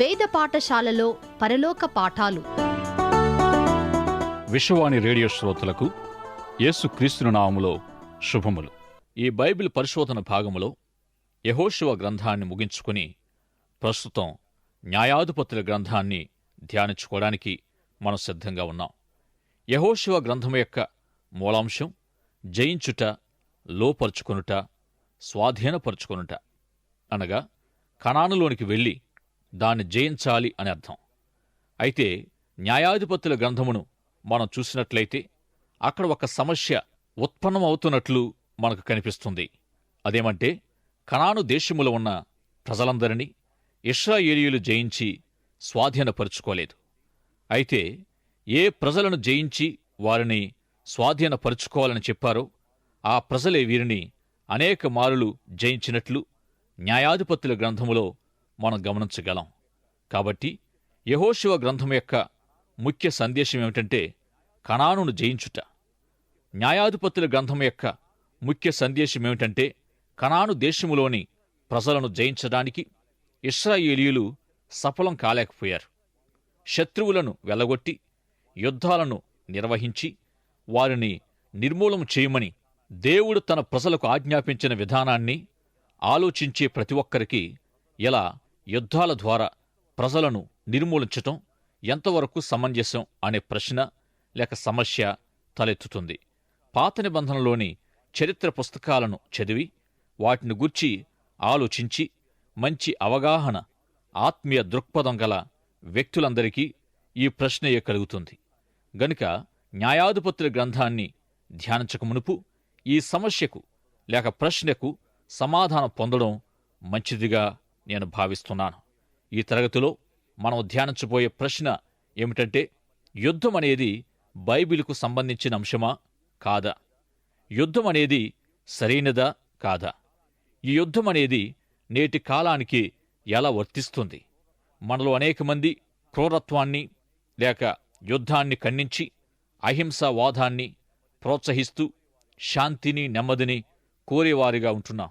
వేద పాఠశాలలో పరలోక పాఠాలు. విశ్వవాణి రేడియో శ్రోతలకు యేసు క్రీస్తుని నామములో శుభములు. ఈ బైబిల్ పరిశోధన భాగములో యహోశివ గ్రంథాన్ని ముగించుకుని ప్రస్తుతం న్యాయాధిపతుల గ్రంథాన్ని ధ్యానించుకోవడానికి మనం సిద్ధంగా ఉన్నాం. యహోశివ గ్రంథం యొక్క మూలాంశం జయించుట లోపరుచుకొనుట స్వాధీనపరుచుకొనుట అనగా కణానులోనికి వెళ్ళి దాన్ని జయించాలి అని అర్థం. అయితే న్యాయాధిపతుల గ్రంథమును మనం చూసినట్లయితే అక్కడ ఒక సమస్య ఉత్పన్నమవుతున్నట్లు మనకు కనిపిస్తుంది. అదేమంటే కనాను దేశములో ఉన్న ప్రజలందరినీ ఇస్రాయేలీయులు జయించి స్వాధీనపరుచుకోలేదు. అయితే ఏ ప్రజలను జయించి వారిని స్వాధీనపరుచుకోవాలని చెప్పారో ఆ ప్రజలే వీరిని అనేక మారులు జయించినట్లు న్యాయాధిపతుల గ్రంథములో మనం గమనించగలం. కాబట్టి యహోశివ గ్రంథం యొక్క ముఖ్య సందేశం ఏమిటంటే కణానును జయించుట. న్యాయాధిపతుల గ్రంథం యొక్క ముఖ్య సందేశం ఏమిటంటే కణాను దేశములోని ప్రజలను జయించడానికి ఇస్రాయేలీయులు సఫలం కాలేకపోయారు. శత్రువులను వెలగొట్టి యుద్ధాలను నిర్వహించి వారిని నిర్మూలన చేయమని దేవుడు తన ప్రజలకు ఆజ్ఞాపించిన విధానాన్ని ఆలోచించే ప్రతి ఒక్కరికి ఇలా యుద్ధాల ద్వారా ప్రజలను నిర్మూలించటం ఎంతవరకు సమంజసం అనే ప్రశ్న లేక సమస్య తలెత్తుతుంది. పాత నిబంధనలోని చరిత్ర పుస్తకాలను చదివి వాటిని గుర్చి ఆలోచించి మంచి అవగాహన ఆత్మీయ దృక్పథం గల వ్యక్తులందరికీ ఈ ప్రశ్నయే కలుగుతుంది గనుక న్యాయాధిపతుల గ్రంథాన్ని ధ్యానించక మునుపు ఈ సమస్యకు లేక ప్రశ్నకు సమాధానం పొందడం మంచిదిగా నేను భావిస్తున్నాను. ఈ తరగతిలో మనం ధ్యానించబోయే ప్రశ్న ఏమిటంటే యుద్ధం అనేది బైబిలుకు సంబంధించిన అంశమా? కాదా? యుద్ధం అనేది సరైనదా? కాదా? ఈ యుద్ధం అనేది నేటి కాలానికి ఎలా వర్తిస్తుంది? మనలో అనేక మంది క్రూరత్వాన్ని లేక యుద్ధాన్ని ఖండించి అహింసావాదాన్ని ప్రోత్సహిస్తూ శాంతిని నెమ్మదిని కోరేవారిగా ఉంటున్నాం.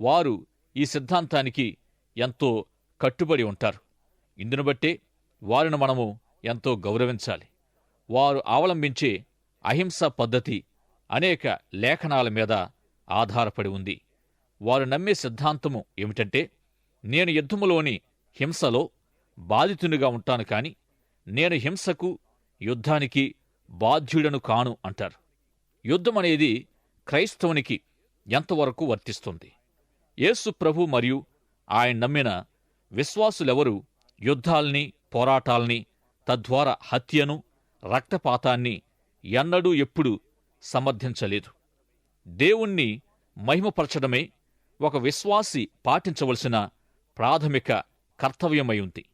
వారు ఈ సిద్ధాంతానికి ఎంతో కట్టుబడి ఉంటారు. ఇందును బట్టి వారిని మనము ఎంతో గౌరవించాలి. వారు అవలంబించే అహింసా పద్ధతి అనేక లేఖనాల మీద ఆధారపడి ఉంది. వారు నమ్మే సిద్ధాంతము ఏమిటంటే నేను యుద్ధములోని హింసలో బాధితునిగా ఉంటాను కాని నేను హింసకు యుద్ధానికి బాధ్యుడను కాను అంటారు. యుద్ధమనేది క్రైస్తవునికి ఎంతవరకు వర్తిస్తుంది? యేసు ప్రభు మరియు ఆయన నమ్మిన విశ్వాసులెవరూ యుద్ధాల్ని పోరాటాల్ని తద్వారా హత్యను రక్తపాతాన్ని ఎన్నడూ ఎప్పుడూ సమర్థించలేదు. దేవుణ్ణి మహిమపరచడమే ఒక విశ్వాసి పాటించవలసిన ప్రాథమిక కర్తవ్యమై ఉంది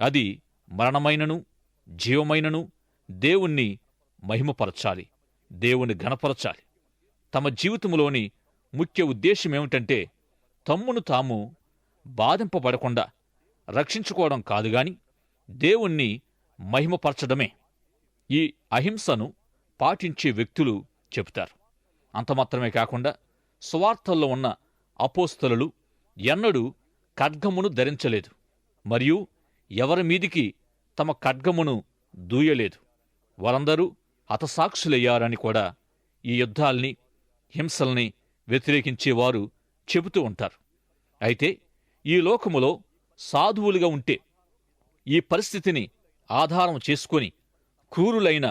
అది మరణమైనను జీవమైనను దేవుణ్ణి మహిమపరచాలి దేవుని గణపరచాలి తమ జీవితంలోని ముఖ్య ఉద్దేశ్యమేమిటంటే తమ్మును తాము బాధింపబడకుండా రక్షించుకోవడం కాదుగాని దేవుణ్ణి మహిమపరచడమే ఈ అహింసను పాటించే వ్యక్తులు చెబుతారు. అంత మాత్రమే కాకుండా సువార్తల్లో ఉన్న అపోస్తలు ఎన్నడూ ఖడ్గమును ధరించలేదు మరియు ఎవరి మీదికి తమ ఖడ్గమును దూయలేదు. వారందరూ హతసాక్షులయ్యారని కూడా ఈ యుద్ధాల్ని హింసల్ని వ్యతిరేకించేవారు చెబుతూ ఉంటారు. అయితే ఈ లోకములో సాధువులుగా ఉంటే ఈ పరిస్థితిని ఆధారం చేసుకొని క్రూరులైన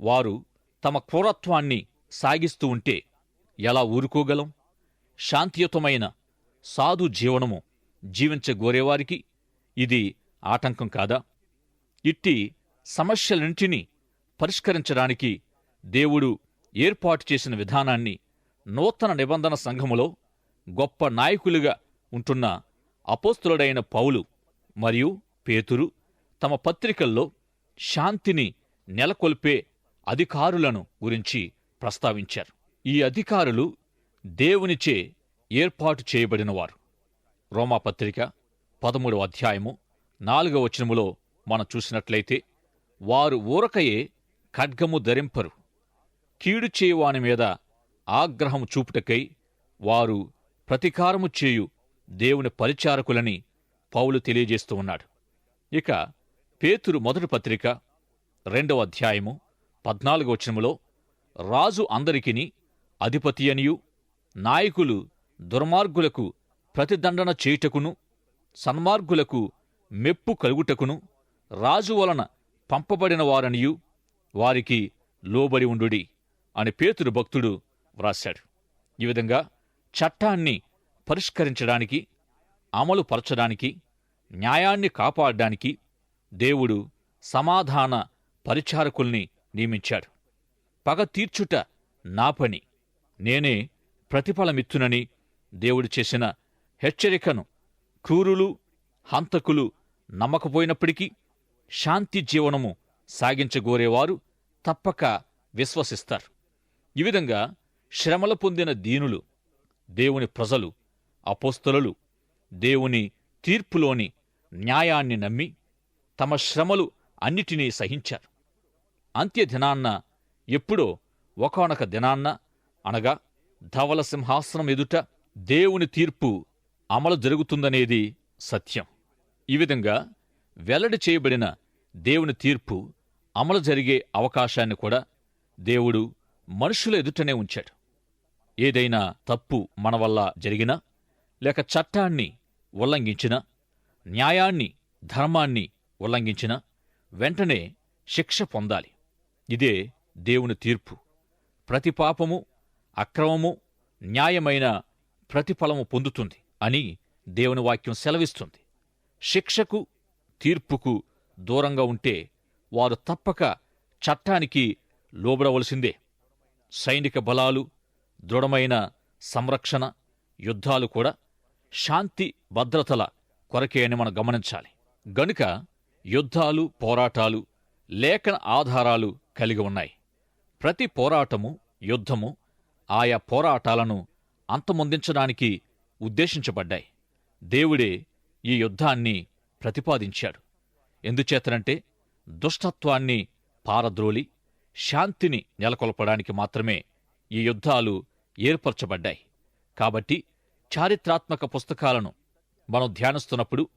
వారు తమ క్రూరత్వాన్ని సాగిస్తూ ఉంటే ఎలా ఊరుకోగలం? శాంతియుతమైన సాధు జీవనము జీవించగోరేవారికి ఇది ఆటంకం కాదా? ఇట్టి సమస్యలన్నింటినీ పరిష్కరించడానికి దేవుడు ఏర్పాటు చేసిన విధానాన్ని నూతన నిబంధన సంఘములో గొప్ప నాయకులుగా ఉంటున్న అపోస్తులుడైన పౌలు మరియు పేతురు తమ పత్రికల్లో శాంతిని నెలకొల్పే అధికారులను గురించి ప్రస్తావించారు. ఈ అధికారులు దేవునిచే ఏర్పాటు చేయబడినవారు. రోమాపత్రిక పదమూడవ అధ్యాయము నాలుగవ వచనములో మనం చూసినట్లయితే వారు ఊరకయే ఖడ్గము ధరింపరు. కీడు చేయువాని మీద ఆగ్రహము చూపుటకై వారు ప్రతీకారము చేయు దేవుని పరిచారకులని పౌలు తెలియజేస్తూ ఉన్నాడు. ఇక పేతురు మొదటి పత్రిక రెండవ అధ్యాయము పద్నాలుగో వచనములో రాజు అందరికిని అధిపతి అనియు నాయకులు దుర్మార్గులకు ప్రతిదండన చేయుటకును సన్మార్గులకు మెప్పు కలుగుటకును రాజు వలన పంపబడిన వారనియు వారికి లోబడి ఉండుడి అని పేతురు భక్తుడు వ్రాశాడు. ఈ విధంగా చట్టాన్ని పరిష్కరించడానికి అమలు పరచడానికి న్యాయాన్ని కాపాడడానికి దేవుడు సమాధాన పరిచారకుల్ని నియమించాడు. పగ తీర్చుట నా పని. నేనే ప్రతిఫలమిత్తునని దేవుడు చేసిన హెచ్చరికను క్రూరులు హంతకులు నమ్మకపోయినప్పటికీ శాంతి జీవనము సాగించగోరేవారు తప్పక విశ్వసిస్తారు. ఈ విధంగా శ్రమల పొందిన దీనులు దేవుని ప్రజలు అపోస్తలులు దేవుని తీర్పులోని న్యాయాన్ని నమ్మి తమ శ్రమలు అన్నిటినీ సహించారు. అంత్యదినాన్న ఎప్పుడో ఒకనొక దినాన్న అనగా ధవల సింహాసనం ఎదుట దేవుని తీర్పు అమలు జరుగుతుందనేది సత్యం. ఈ విధంగా వెల్లడి చేయబడిన దేవుని తీర్పు అమలు జరిగే అవకాశాన్ని కూడా దేవుడు మనుషుల ఎదుటనే ఉంచాడు. ఏదైనా తప్పు మన వల్ల జరిగినా లేక చట్టాన్ని ఉల్లంఘించినా న్యాయాన్ని ధర్మాన్ని ఉల్లంఘించినా వెంటనే శిక్ష పొందాలి. ఇదే దేవుని తీర్పు. ప్రతి పాపము అక్రమము న్యాయమైన ప్రతిఫలము పొందుతుంది అని దేవుని వాక్యం సెలవిస్తుంది. శిక్షకు తీర్పుకు దూరంగా ఉంటే వారు తప్పక చట్టానికి లోబడవలసిందే. సైనిక బలాలు దృఢమైన సంరక్షణ యుద్ధాలు కూడా శాంతి భద్రతల కొరకే అని మనం గమనించాలి. గనుక యుద్ధాలు పోరాటాలు లేఖన ఆధారాలు కలిగి ఉన్నాయి. ప్రతి పోరాటము యుద్ధము ఆయా పోరాటాలను అంతమొందించడానికి ఉద్దేశించబడ్డాయి. దేవుడే ఈ యుద్ధాన్ని ప్రతిపాదించాడు. ఎందుచేతనంటే దుష్టత్వాన్ని పారద్రోలి శాంతిని నెలకొల్పడానికి మాత్రమే ఈ యుద్ధాలు ఏర్పరచబడ్డాయి. కాబట్టి చారిత్రాత్మక పుస్తకాలను మనం ధ్యానిస్తున్నప్పుడు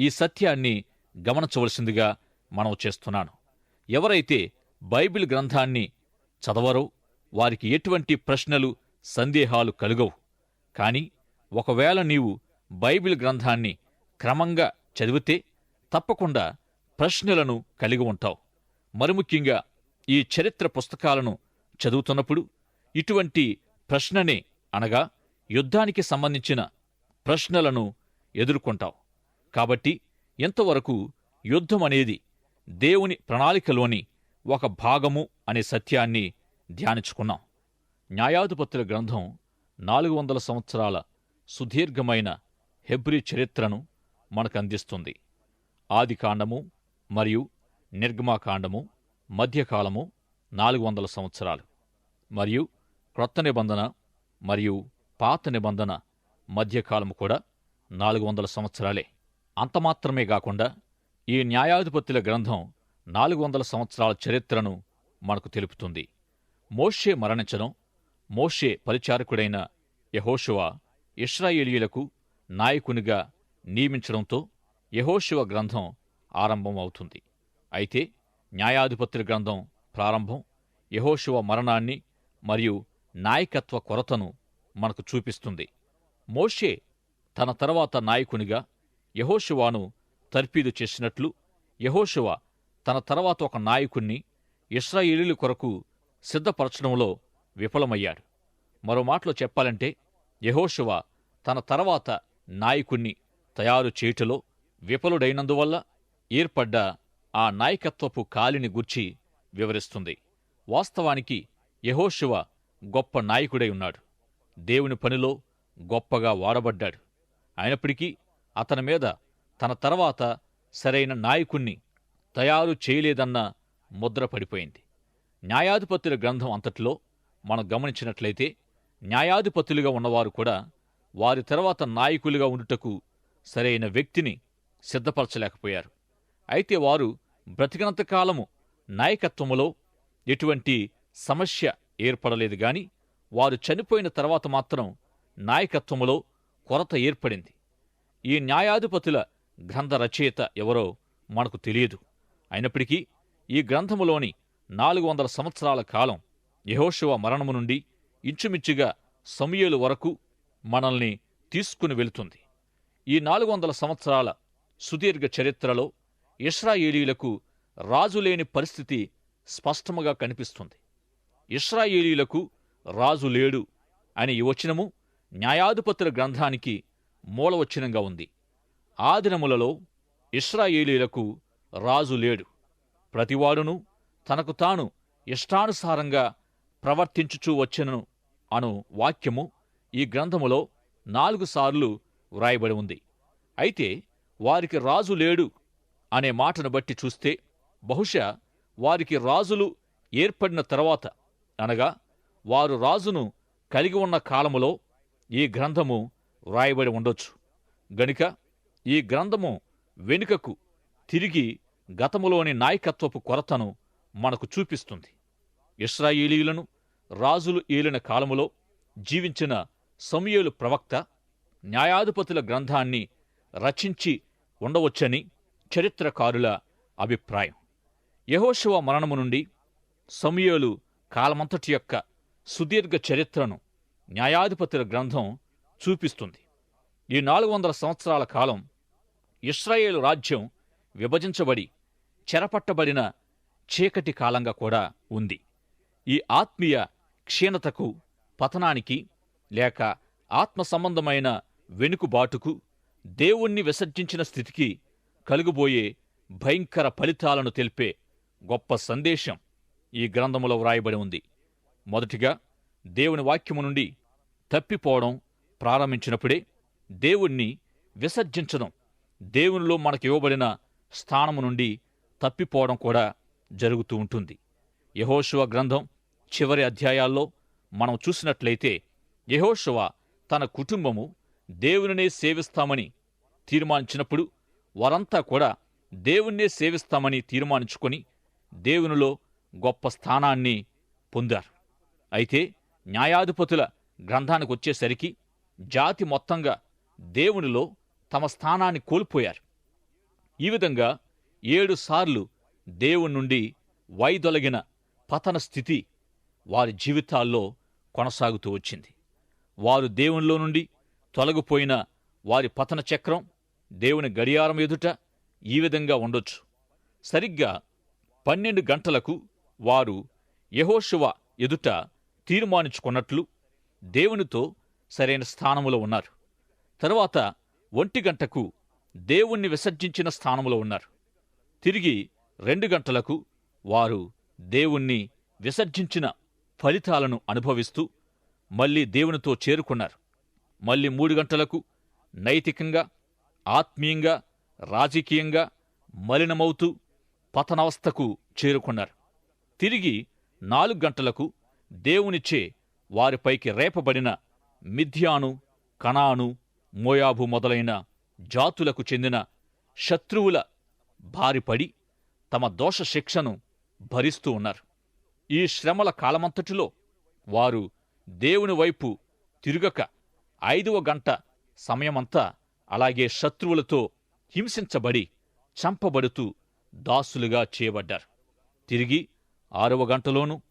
ఈ సత్యాన్ని గమనించవలసిందిగా మనం చేస్తున్నాను. ఎవరైతే బైబిల్ గ్రంథాన్ని చదవరో వారికి ఎటువంటి ప్రశ్నలు సందేహాలు కలుగవు. కాని ఒకవేళ నీవు బైబిల్ గ్రంథాన్ని క్రమంగా చదివితే తప్పకుండా ప్రశ్నలను కలిగి ఉంటావు. మరిముఖ్యంగా ఈ చరిత్ర పుస్తకాలను చదువుతున్నప్పుడు ఇటువంటి ప్రశ్ననే అనగా యుద్ధానికి సంబంధించిన ప్రశ్నలను ఎదుర్కొంటావు. కాబట్టి ఇంతవరకు యుద్ధం అనేది దేవుని ప్రణాళికలోని ఒక భాగము అనే సత్యాన్ని ధ్యానించుకున్నాం. న్యాయాధిపతుల గ్రంథం నాలుగు వందల సంవత్సరాల సుదీర్ఘమైన హెబ్రి చరిత్రను మనకు అందిస్తుంది ఆదికాండము మరియు నిర్గమాకాండము మధ్యకాలము నాలుగు వందల సంవత్సరాలు. మరియు క్రొత్త నిబంధన మరియు పాత నిబంధన మధ్యకాలము కూడా నాలుగు వందల సంవత్సరాలే. అంతమాత్రమే కాకుండా ఈ న్యాయాధిపతుల గ్రంథం నాలుగు వందల సంవత్సరాల చరిత్రను మనకు తెలుపుతుంది. మోషే మరణించడం మోషే పరిచారకుడైన యహోషువ ఇస్రాయేలీలకు నాయకునిగా నియమించడంతో యహోశివ గ్రంథం ఆరంభం అవుతుంది అయితే న్యాయాధిపతుల గ్రంథం ప్రారంభం యహోశివ మరణాన్ని మరియు నాయకత్వ కొరతను మనకు చూపిస్తుంది. మోషే తన తర్వాత నాయకునిగా యహోశివాను తర్పీదు చేసినట్లు యహోశివ తన తర్వాత ఒక నాయకుణ్ణి ఇస్రాయేలీల కొరకు సిద్ధపరచడంలో విఫలమయ్యాడు. మరో మాటలో చెప్పాలంటే యహోశివ తన తర్వాత నాయకుణ్ణి తయారు చేయుటలో విఫలుడైనందువల్ల ఏర్పడ్డ ఆ నాయకత్వపు కాలిని గుర్చి వివరిస్తుంది. వాస్తవానికి యహోశివ గొప్ప నాయకుడై ఉన్నాడు. దేవుని పనిలో గొప్పగా వాడబడ్డాడు అయినప్పటికీ అతని మీద తన తర్వాత సరైన నాయకుణ్ణి తయారు చేయలేదన్న ముద్ర పడిపోయింది. న్యాయాధిపతుల గ్రంథం అంతటిలో మనం గమనించినట్లయితే న్యాయాధిపతులుగా ఉన్నవారు కూడా వారి తర్వాత నాయకులుగా ఉండుటకు సరైన వ్యక్తిని సిద్ధపరచలేకపోయారు. అయితే వారు బ్రతికినంతకాలము నాయకత్వములో ఎటువంటి సమస్య ఏర్పడలేదు గాని వారు చనిపోయిన తర్వాత మాత్రం నాయకత్వంలో కొరత ఏర్పడింది. ఈ న్యాయాధిపతుల గ్రంథ రచయిత ఎవరో మనకు తెలియదు. అయినప్పటికీ ఈ గ్రంథములోని నాలుగు వందల సంవత్సరాల కాలం యహోశివ మరణము నుండి ఇంచుమించుగా సమయలు వరకు మనల్ని తీసుకుని వెళుతుంది. ఈ నాలుగు వందల సంవత్సరాల సుదీర్ఘ చరిత్రలో ఇస్రాయేలీలకు రాజులేని పరిస్థితి స్పష్టముగా కనిపిస్తుంది. ఇస్రాయేలీలకు రాజు లేడు అనే ఈ వచనము న్యాయాధిపతుల గ్రంథానికి మూలవచనంగా ఉంది. ఆ దినములలో ఇస్రాయేలీలకు రాజు లేడు. ప్రతివాడును తనకు తాను ఇష్టానుసారంగా ప్రవర్తించుచూ వచ్చెను అను వాక్యము ఈ గ్రంథములో నాలుగు సార్లు వ్రాయబడి ఉంది. అయితే వారికి రాజు లేడు అనే మాటను బట్టి చూస్తే బహుశా వారికి రాజులు ఏర్పడిన తర్వాత అనగా వారు రాజును కలిగి ఉన్న కాలములో ఈ గ్రంథము వ్రాయబడి ఉండొచ్చు. గనుక ఈ గ్రంథము వెనుకకు తిరిగి గతములోని నాయకత్వపు కొరతను మనకు చూపిస్తుంది. ఇస్రాయేలీలను రాజులు ఏలిన కాలములో జీవించిన సమయలు ప్రవక్త న్యాయాధిపతుల గ్రంథాన్ని రచించి ఉండవచ్చని చరిత్రకారుల అభిప్రాయం. యహోశివ మరణము నుండి సమయలు కాలమంతటి యొక్క సుదీర్ఘ చరిత్రను న్యాయాధిపతుల గ్రంథం చూపిస్తుంది. ఈ నాలుగు వందల సంవత్సరాల కాలం ఇస్రాయేలు రాజ్యం విభజించబడి చెరపట్టబడిన చీకటి కాలంగా కూడా ఉంది. ఈ ఆత్మీయ క్షీణతకు పతనానికి లేక ఆత్మ సంబంధమైన వెనుకుబాటుకు దేవుణ్ణి విసర్జించిన స్థితికి కలుగుబోయే భయంకర ఫలితాలను తెలిపే గొప్ప సందేశం ఈ గ్రంథములో వ్రాయబడి ఉంది. మొదటిగా దేవుని వాక్యము నుండి తప్పిపోవడం ప్రారంభించినప్పుడే దేవుణ్ణి విసర్జించడం దేవునిలో మనకి ఇవ్వబడిన స్థానము నుండి తప్పిపోవడం కూడా జరుగుతూ ఉంటుంది. యహోశువ గ్రంథం చివరి అధ్యాయాల్లో మనం చూసినట్లయితే యహోశువ తన కుటుంబము దేవునినే సేవిస్తామని తీర్మానించినప్పుడు వారంతా కూడా దేవుణ్ణే సేవిస్తామని తీర్మానించుకొని దేవునిలో గొప్ప స్థానాన్ని పొందారు. అయితే న్యాయాధిపతుల గ్రంథానికి వచ్చేసరికి జాతి మొత్తంగా దేవునిలో తమ స్థానాన్ని కోల్పోయారు. ఈ విధంగా ఏడు సార్లు దేవుని నుండి వైదొలగిన పతన స్థితి వారి జీవితాల్లో కొనసాగుతూ వచ్చింది. వారు దేవునిలో నుండి తొలగిపోయిన వారి పతన చక్రం దేవుని గడియారం ఎదుట ఈ విధంగా ఉండొచ్చు. సరిగ్గా పన్నెండు గంటలకు వారు యహోశువ ఎదుట తీర్మానించుకున్నట్లు దేవునితో సరైన స్థానములో ఉన్నారు. తరువాత ఒంటి గంటకు దేవుణ్ణి విసర్జించిన స్థానములో ఉన్నారు. తిరిగి రెండు గంటలకు వారు దేవుణ్ణి విసర్జించిన ఫలితాలను అనుభవిస్తూ మళ్ళీ దేవునితో చేరుకున్నారు. మళ్ళీ మూడు గంటలకు నైతికంగా ఆత్మీయంగా రాజకీయంగా మలినమవుతూ పతనవస్థకు చేరుకున్నారు. తిరిగి నాలుగు గంటలకు దేవునిచ్చే వారిపైకి రేపబడిన మిథ్యాను కణాను మోయాబు మొదలైన జాతులకు చెందిన శత్రువుల బారిపడి తమ దోష శిక్షను భరిస్తూ ఉన్నారు. ఈ శ్రమల కాలమంతటిలో వారు దేవుని వైపు తిరుగక ఐదవ గంట సమయమంతా అలాగే శత్రువులతో హింసించబడి చంపబడుతూ దాసులుగా చేయబడ్డారు. తిరిగి ఆరవ గంటలోనూ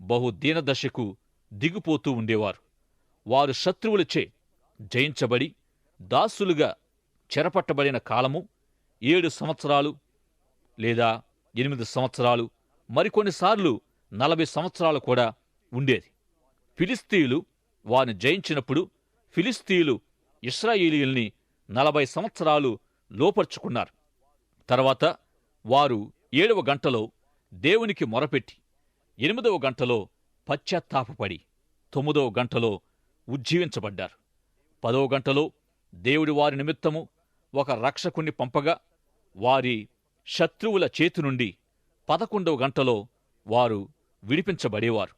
బహు దీనదశకు దిగిపోతూ ఉండేవారు. వారు శత్రువులచే జయించబడి దాసులుగా చెరపట్టబడిన కాలము ఏడు సంవత్సరాలు లేదా ఎనిమిది సంవత్సరాలు మరికొన్నిసార్లు నలభై సంవత్సరాలు కూడా ఉండేది. ఫిలిస్తీయులు వారిని జయించినప్పుడు ఫిలిస్తీయులు ఇస్రాయేలీల్ని నలభై సంవత్సరాలు లోపరుచుకున్నారు. తర్వాత వారు ఏడవ గంటలో దేవునికి మొరపెట్టి ఎనిమిదవ గంటలో పశ్చాత్తాపపడి తొమ్మిదవ గంటలో ఉజ్జీవించబడ్డారు. పదవ గంటలో దేవుడి వారి నిమిత్తము ఒక రక్షకుణ్ణి పంపగా వారి శత్రువుల చేతి నుండి పదకొండవ గంటలో వారు విడిపించబడేవారు.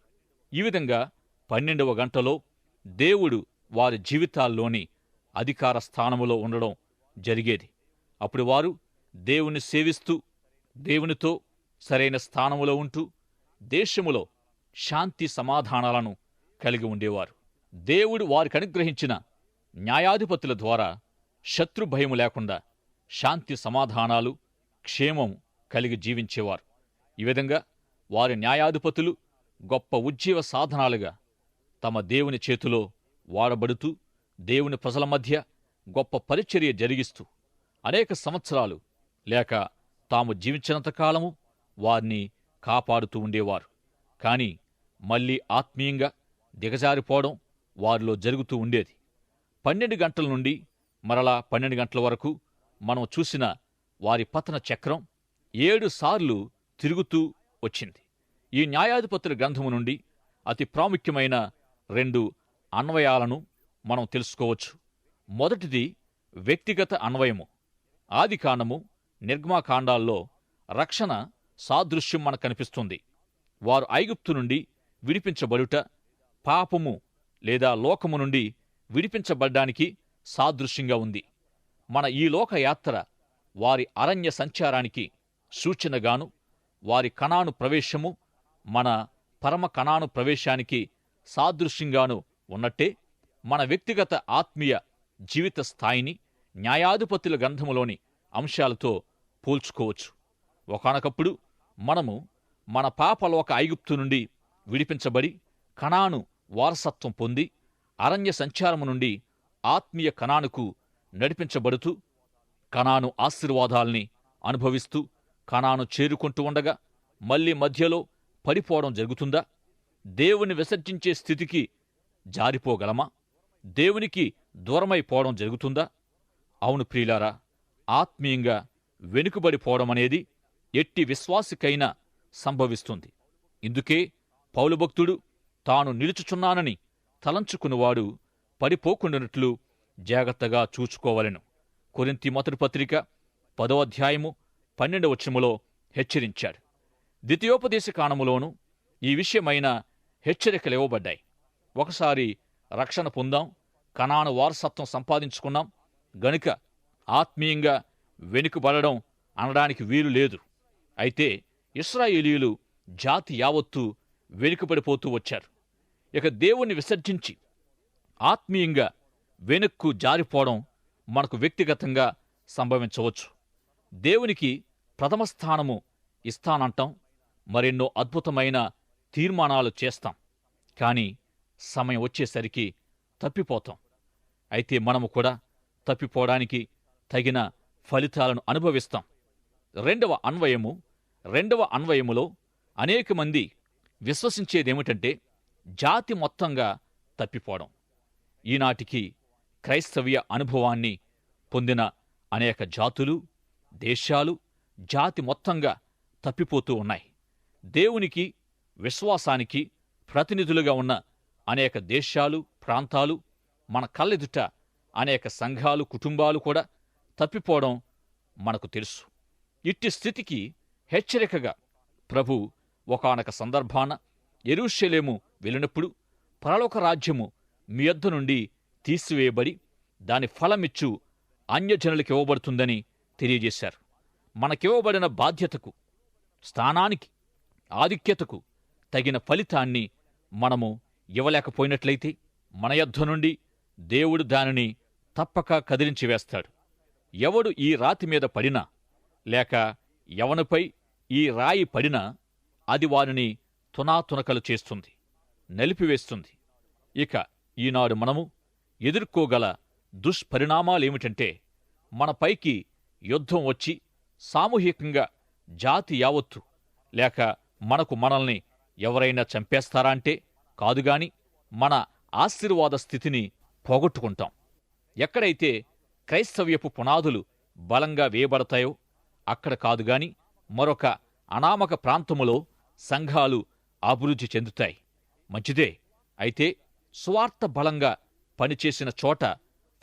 ఈ విధంగా పన్నెండవ గంటలో దేవుడు వారి జీవితాల్లోని అధికార స్థానములో ఉండడం జరిగేది. అప్పుడు వారు దేవుని సేవిస్తూ దేవునితో సరైన స్థానములో ఉంటూ దేశములో శాంతి సమాధానాలను కలిగి ఉండేవారు. దేవుడు వారికి అనుగ్రహించిన న్యాయాధిపతుల ద్వారా శత్రు భయము లేకుండా శాంతి సమాధానాలు క్షేమం కలిగి జీవించేవారు. ఈ విధంగా వారి న్యాయాధిపతులు గొప్ప ఉజ్జీవ సాధనాలుగా తమ దేవుని చేతిలో వాడబడుతూ దేవుని ప్రజల మధ్య గొప్ప పరిచర్య జరిగిస్తూ అనేక సంవత్సరాలు లేక తాము జీవించినంత కాలము వారిని కాపాడుతూ ఉండేవారు. కాని మళ్ళీ ఆత్మీయంగా దిగజారిపోవడం వారిలో జరుగుతూ ఉండేది. పన్నెండు గంటల నుండి మరలా పన్నెండు గంటల వరకు మనం చూసిన వారి పతన చక్రం ఏడు సార్లు తిరుగుతూ వచ్చింది. ఈ న్యాయాధిపతుల గ్రంథము నుండి అతి ప్రాముఖ్యమైన రెండు అన్వయాలను మనం తెలుసుకోవచ్చు. మొదటిది వ్యక్తిగత అన్వయము. ఆదికాండము నిర్గమాకాండాల్లో రక్షణ సాదృశ్యం మనకు కనిపిస్తుంది. వారు ఐగుప్తు నుండి విడిపించబడుట పాపము లేదా లోకము నుండి విడిపించబడ్డానికి సాదృశ్యంగా ఉంది. మన ఈ లోక యాత్ర వారి అరణ్య సంచారానికి సూచనగాను వారి కణాను ప్రవేశము మన పరమ కణాను ప్రవేశానికి సాదృశ్యంగాను ఉన్నట్టే మన వ్యక్తిగత ఆత్మీయ జీవిత స్థాయిని న్యాయాధిపతుల గ్రంథములోని అంశాలతో పోల్చుకోవచ్చు. ఒకనకప్పుడు మనము మన పాపలోక ఐగుప్తు నుండి విడిపించబడి కణాను వారసత్వం పొంది అరణ్య సంచారము నుండి ఆత్మీయ కణానుకు నడిపించబడుతూ కణాను ఆశీర్వాదాల్ని అనుభవిస్తూ కణాను చేరుకుంటూ ఉండగా మళ్ళీ మధ్యలో పడిపోవడం జరుగుతుందా? దేవుని విసర్జించే స్థితికి జారిపోగలమా? దేవునికి దూరమైపోవడం జరుగుతుందా? అవును ప్రియులారా ఆత్మీయంగా వెనుకబడిపోవడం అనేది ఎట్టి విశ్వాసికైనా సంభవిస్తుంది. ఇందుకే పౌలుభక్తుడు తాను నిలుచుచున్నానని తలంచుకున్నవాడు పడిపోకుండానట్లు జాగ్రత్తగా చూచుకోవలెను. కొరింతి మొదటి పత్రిక పదో అధ్యాయము పన్నెండవ హెచ్చరించాడు. ద్వితీయోపదేశ కాణములోనూ ఈ విషయమైన హెచ్చరికలు ఇవ్వబడ్డాయి. ఒకసారి రక్షణ పొందాం కణాను వారసత్వం సంపాదించుకున్నాం గనుక ఆత్మీయంగా వెనుకబడడం అనడానికి వీలు లేదు. అయితే ఇస్రాయేలీలు జాతి యావత్తు వెనుకబడిపోతూ వచ్చారు. ఇక దేవుణ్ణి విసర్జించి ఆత్మీయంగా వెనుక్కు జారిపోవడం మనకు వ్యక్తిగతంగా సంభవించవచ్చు. దేవునికి ప్రథమ స్థానము ఇస్తానంటాం. మరెన్నో అద్భుతమైన తీర్మానాలు చేస్తాం. కానీ సమయం వచ్చేసరికి తప్పిపోతాం. అయితే మనము కూడా తప్పిపోవడానికి తగిన ఫలితాలను అనుభవిస్తాం. రెండవ అన్వయము రెండవ అన్వయములో అనేక మంది విశ్వసించేదేమిటంటే జాతి మొత్తంగా తప్పిపోవడం. ఈనాటికి క్రైస్తవ్య అనుభవాన్ని పొందిన అనేక జాతులు దేశాలు జాతి మొత్తంగా తప్పిపోతూ ఉన్నాయి. దేవునికి విశ్వాసానికి ప్రతినిధులుగా ఉన్న అనేక దేశాలు ప్రాంతాలు మన కళ్ళెదుట అనేక సంఘాలు కుటుంబాలు కూడా తప్పిపోవడం మనకు తెలుసు. ఇట్టి స్థితికి హెచ్చరికగా ప్రభు ఒకానొక సందర్భాన ఎరుషలేము వెళ్ళినప్పుడు పరలోక రాజ్యము మీ యొద్ద నుండి తీసివేయబడి దాని ఫలమిచ్చు అన్యజనులకు ఇవ్వబడుతుందని తెలియజేశారు. మనకివ్వబడిన బాధ్యతకు స్థానానికి ఆధిక్యతకు తగిన ఫలితాన్ని మనము ఇవ్వలేకపోయినట్లయితే మన యొద్ధ నుండి దేవుడు దానిని తప్పక కదిలించివేస్తాడు ఎవడు ఈ రాతి మీద పడినా లేక ఎవనిపై ఈ రాయి పడినా అది వారిని తునాతునకలు చేస్తుంది నలిపివేస్తుంది. ఇక ఈనాడు మనము ఎదుర్కోగల దుష్పరిణామాలేమిటంటే మనపైకి యుద్ధం వచ్చి సామూహికంగా జాతి యావత్తు లేక మనకు మనల్ని ఎవరైనా చంపేస్తారా అంటే కాదుగాని మన ఆశీర్వాద స్థితిని పోగొట్టుకుంటాం. ఎక్కడైతే క్రైస్తవ్యపు పునాదులు బలంగా వేయబడతాయో అక్కడ కాదుగాని మరొక అనామక ప్రాంతములో సంఘాలు అభివృద్ధి చెందుతాయి. మంచిదే. అయితే స్వార్థ బలంగా పనిచేసిన చోట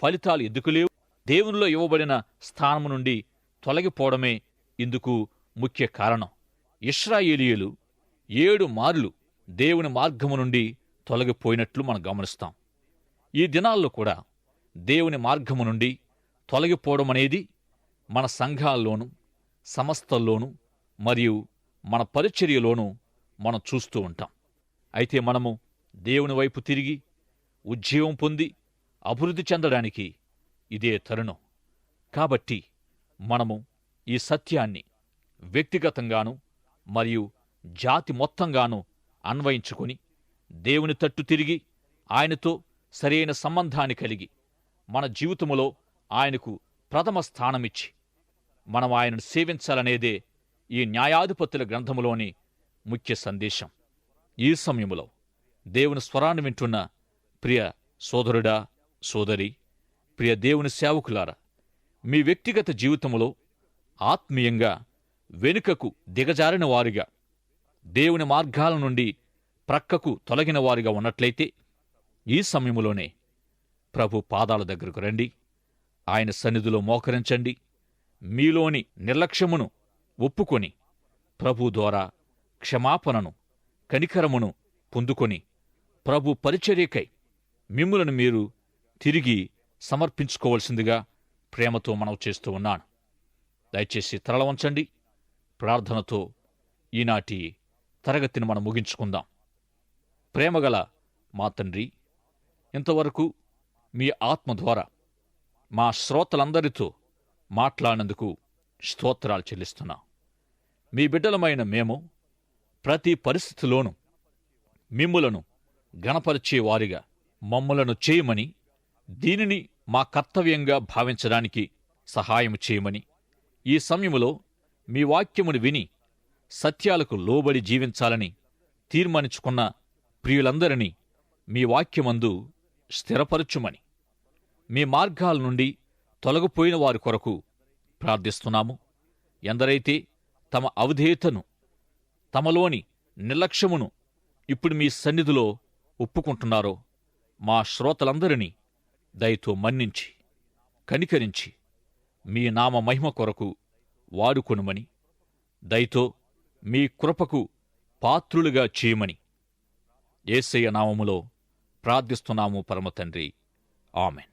ఫలితాలు ఎందుకు లేవు? దేవునిలో ఇవ్వబడిన స్థానము నుండి తొలగిపోవడమే ఇందుకు ముఖ్య కారణం. ఇస్రాయేలీయులు ఏడు మార్లు దేవుని మార్గము నుండి తొలగిపోయినట్లు మనం గమనిస్తాం. ఈ దినాల్లో కూడా దేవుని మార్గము నుండి తొలగిపోవడం అనేది మన సంఘాల్లోనూ సంస్థల్లోనూ మరియు మన పరిచర్యలోనూ మనం చూస్తూ ఉంటాం. అయితే మనము దేవుని వైపు తిరిగి ఉజ్జీవం పొంది అభివృద్ధి చెందడానికి ఇదే తరుణం. కాబట్టి మనము ఈ సత్యాన్ని వ్యక్తిగతంగాను మరియు జాతి మొత్తంగాను అన్వయించుకొని దేవుని తట్టు తిరిగి ఆయనతో సరైన సంబంధాన్ని కలిగి మన జీవితములో ఆయనకు ప్రథమ స్థానమిచ్చి మనం ఆయనను సేవించాలనేదే ఈ న్యాయాధిపతుల గ్రంథములోని ముఖ్య సందేశం. ఈ సమయంలో దేవుని స్వరాన్ని వింటున్న ప్రియ సోదరుడా సోదరి ప్రియ దేవుని సేవకులారా మీ వ్యక్తిగత జీవితములో ఆత్మీయంగా వెనుకకు దిగజారిన వారిగా దేవుని మార్గాల నుండి ప్రక్కకు తొలగిన వారిగా ఉన్నట్లయితే ఈ సమయంలోనే ప్రభు పాదాల దగ్గరకు రండి. ఆయన సన్నిధిలో మోకరించండి. మీలోని నిర్లక్ష్యమును ఒప్పుకొని ప్రభు ద్వారా క్షమాపణను కనికరమును పొందుకొని ప్రభు పరిచర్యకై మిమ్ములను మీరు తిరిగి సమర్పించుకోవలసిందిగా ప్రేమతో మనవి చేస్తూ ఉన్నాను. దయచేసి తరల వంచండి. ప్రార్థనతో ఈనాటి తరగతిని మనం ముగించుకుందాం. ప్రేమగల మా తండ్రి ఇంతవరకు మీ ఆత్మ ద్వారా మా శ్రోతలందరితో మాట్లాడినందుకు స్తోత్రాలు చెల్లిస్తున్నాం. మీ బిడ్డలమైన మేము ప్రతి పరిస్థితిలోనూ మిమ్ములను గణపరిచేవారిగా మమ్ములను చేయమని దీనిని మా కర్తవ్యంగా భావించడానికి సహాయం చేయమని ఈ సమయములో మీ వాక్యమును విని సత్యాలకు లోబడి జీవించాలని తీర్మానించుకున్న ప్రియులందరినీ మీ వాక్యమందు స్థిరపరచుమని మీ మార్గాల నుండి తొలగిపోయిన వారి కొరకు ప్రార్థిస్తున్నాము. ఎందరైతే తమ అవధేయతను తమలోని నిర్లక్ష్యమును ఇప్పుడు మీ సన్నిధిలో ఒప్పుకుంటున్నారో మా శ్రోతలందరినీ దయతో మన్నించి కనికరించి మీ నామ మహిమ కొరకు వాడుకొనుమని దయతో మీ కృపకు పాత్రులుగా చేయమని ఏసయ్య నామములో ప్రార్థిస్తున్నాము పరమతండ్రి ఆమెన్.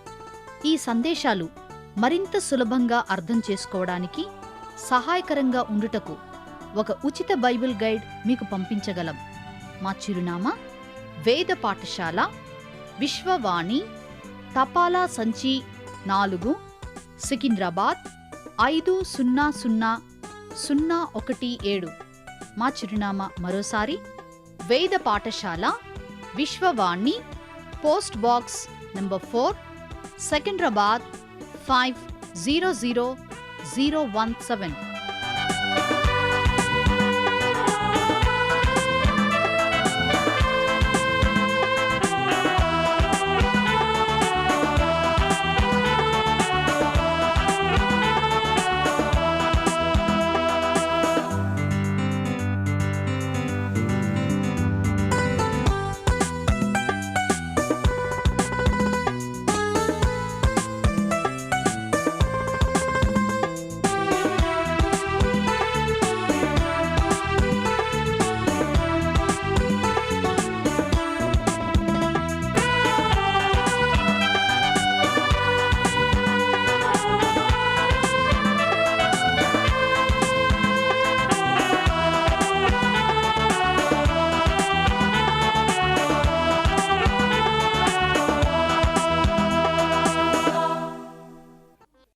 ఈ సందేశాలు మరింత సులభంగా అర్థం చేసుకోవడానికి సహాయకరంగా ఉండుటకు ఒక ఉచిత బైబిల్ గైడ్ మీకు పంపించగలం. మా చిరునామా వేద పాఠశాల విశ్వవాణి తపాలా సంచి నాలుగు సికింద్రాబాద్ ఐదు సున్నా సున్నా సున్నా ఒకటి ఏడు. మా చిరునామా మరోసారి వేద పాఠశాల Vishwavani post box number four Secunderabad five zero zero zero one seven.